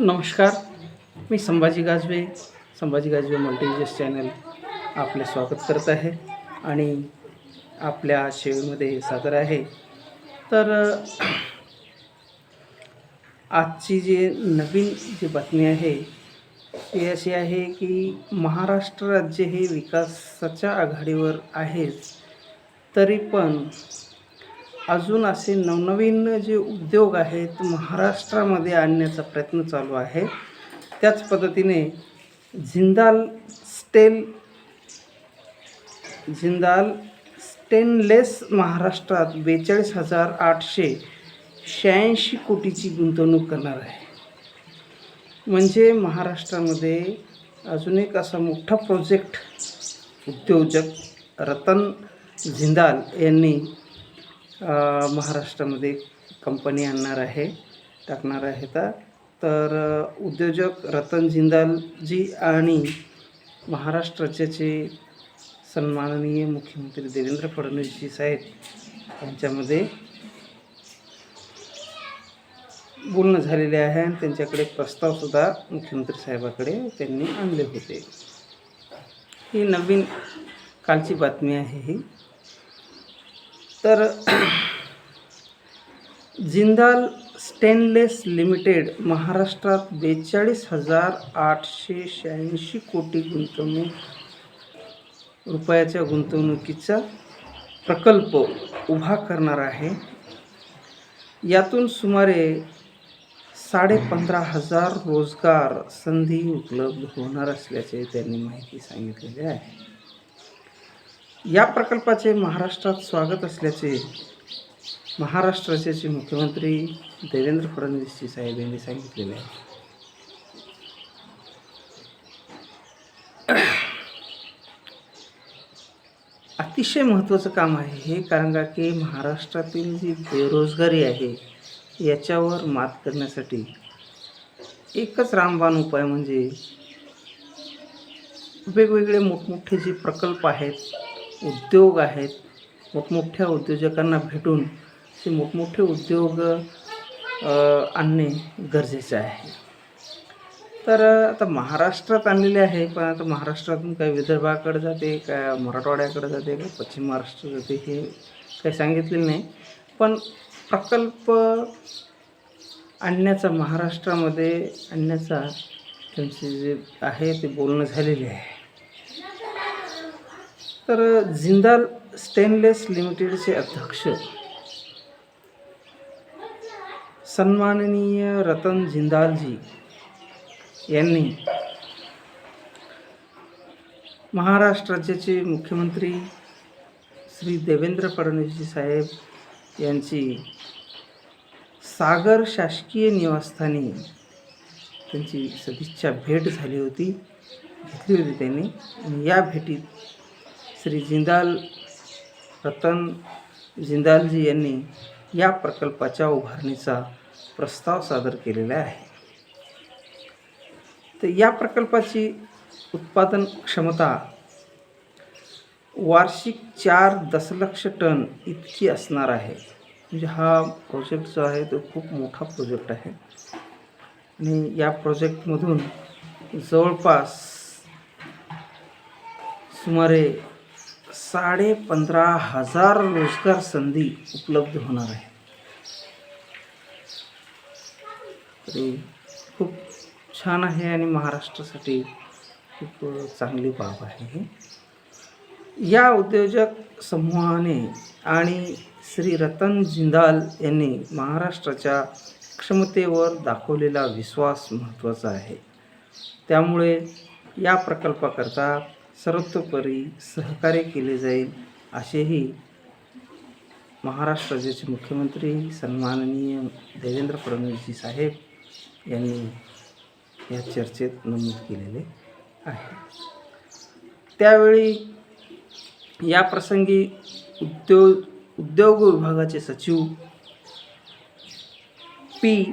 नमस्कार मी संभाजी गाजवे संभाजी गाजवे मल्टीविजस चॅनल आपले स्वागत करत आहे आणि आपल्या शेवीमध्ये सादर आहे. तर आजची जी नवीन जी बातमी आहे ती अशी आहे की महाराष्ट्र राज्य हे विकासाच्या आघाडीवर आहेच तरी पण अजून असे नवनवीन जे उद्योग आहेत महाराष्ट्रामध्ये आणण्याचा प्रयत्न चालू आहे. त्याच पद्धतीने जिंदाल स्टेल झिंदाल स्टेनलेस महाराष्ट्रात बेचाळीस हजार आठशे शहाऐंशी कोटीची गुंतवणूक करणार आहे. म्हणजे महाराष्ट्रामध्ये अजून एक असा मोठा प्रोजेक्ट उद्योजक रतन झिंदाल यांनी महाराष्ट्रामध्ये कंपनी आणणार आहे टाकणार आहे तर तर उद्योजक रतन जिंदालजी आणि महाराष्ट्राचे जे सन्माननीय मुख्यमंत्री देवेंद्र फडणवीसजी साहेब यांच्यामध्ये बोलणं झालेले आहे आणि त्यांच्याकडे प्रस्तावसुद्धा मुख्यमंत्री साहेबाकडे त्यांनी आणले होते. ही नवीन कालची बातमी आहे ही. तर जिंदाल स्टेनलेस लिमिटेड महाराष्ट्रात बेचाळीस हजार आठशे शहाऐंशी कोटी गुंतवणूक रुपयाच्या गुंतवणुकीचा प्रकल्प उभा करणार आहे. यातून सुमारे साडे पंधरा हजार रोजगार संधी उपलब्ध होणार असल्याचे त्यांनी माहिती सांगितलेली आहे. या प्रकल्पाचे महाराष्ट्रात स्वागत असल्याचे महाराष्ट्राचे जे मुख्यमंत्री देवेंद्र फडणवीसजी साहेब यांनी सांगितलेले आहे. अतिशय महत्त्वाचं काम आहे हे कारण का की महाराष्ट्रातील जी बेरोजगारी आहे याच्यावर मात करण्यासाठी एकच रामबाण उपाय म्हणजे वेगवेगळे मोठमोठे जे प्रकल्प आहेत उद्योग आहेत मोठमोठ्या उद्योजकांना भेटून असे मोठमोठे उद्योग आणणे गरजेचे आहे. तर आता महाराष्ट्रात आणलेले आहे पण आता महाराष्ट्रातून काही विदर्भाकडे जाते काय मराठवाड्याकडे जाते काय पश्चिम महाराष्ट्र जाते हे काही सांगितलेलं नाही. पण प्रकल्प आणण्याचा महाराष्ट्रामध्ये आणण्याचा त्यांचे जे आहे ते बोलणं झालेले आहे. तर जिंदाल स्टेनलेस लिमिटेडचे अध्यक्ष सन्माननीय रतन जिंदालजी यांनी महाराष्ट्र राज्याचे मुख्यमंत्री श्री देवेंद्र फडणवीसजी साहेब यांची सागर शासकीय निवासस्थानी त्यांची सदिच्छा भेट झाली होती. घेतली होती त्यांनी. या भेटीत श्री जिंदाल रतन जिंदालजी यांनी या प्रकल्पाच्या उभारणीचा प्रस्ताव सादर केलेला आहे. तर या प्रकल्पाची उत्पादन क्षमता वार्षिक चार दशलक्ष टन इतकी असणार आहे. म्हणजे हा प्रोजेक्ट जो आहे तो खूप मोठा प्रोजेक्ट आहे. आणि या प्रोजेक्टमधून जवळपास सुमारे साडे पंधरा हजार रोजगार संधी उपलब्ध होणार आहे. तरी खूप छान आहे आणि महाराष्ट्रासाठी खूप चांगली बाब आहे या उद्योजक समूहाने आणि श्री रतन जिंदाल यांनी महाराष्ट्राच्या क्षमतेवर दाखवलेला विश्वास महत्त्वाचा आहे. त्यामुळे या प्रकल्पाकरता सर्वतोपरी सहकार्य केले जाईल असेही महाराष्ट्र राज्याचे मुख्यमंत्री सन्माननीय देवेंद्र फडणवीसजी साहेब यांनी या चर्चेत नमूद केलेले आहे. त्यावेळी या प्रसंगी उद्योग उद्योग विभागाचे सचिव पी.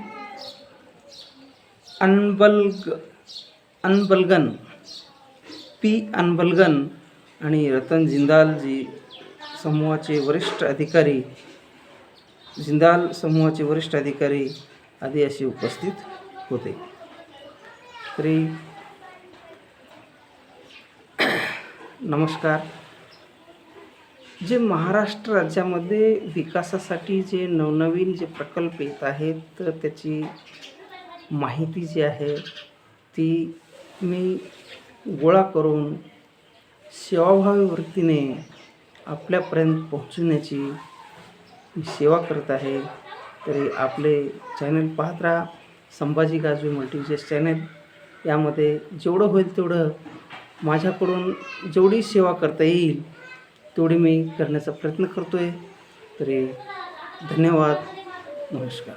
अनबल्ग अनबलगन पी. अनबलगन आणि रतन जिंदालजी समूहाचे वरिष्ठ अधिकारी जिंदाल समूहाचे वरिष्ठ अधिकारी आदी असे उपस्थित होते. तरी नमस्कार. जे महाराष्ट्र राज्यामध्ये विकासासाठी जे नवनवीन जे प्रकल्प येत आहेत तर त्याची माहिती जी आहे ती मी गोळा करून सेवाभावी वृत्तीने आपल्यापर्यंत पोहोचवण्याची सेवा करत आहे. तरी आपले चॅनल पाहत राहा. संभाजी गाजवे मल्टीविजस चॅनल यामध्ये जेवढं होईल तेवढं माझ्याकडून जेवढी सेवा करता येईल तेवढी मी करण्याचा प्रयत्न करतो आहे तरी धन्यवाद. नमस्कार.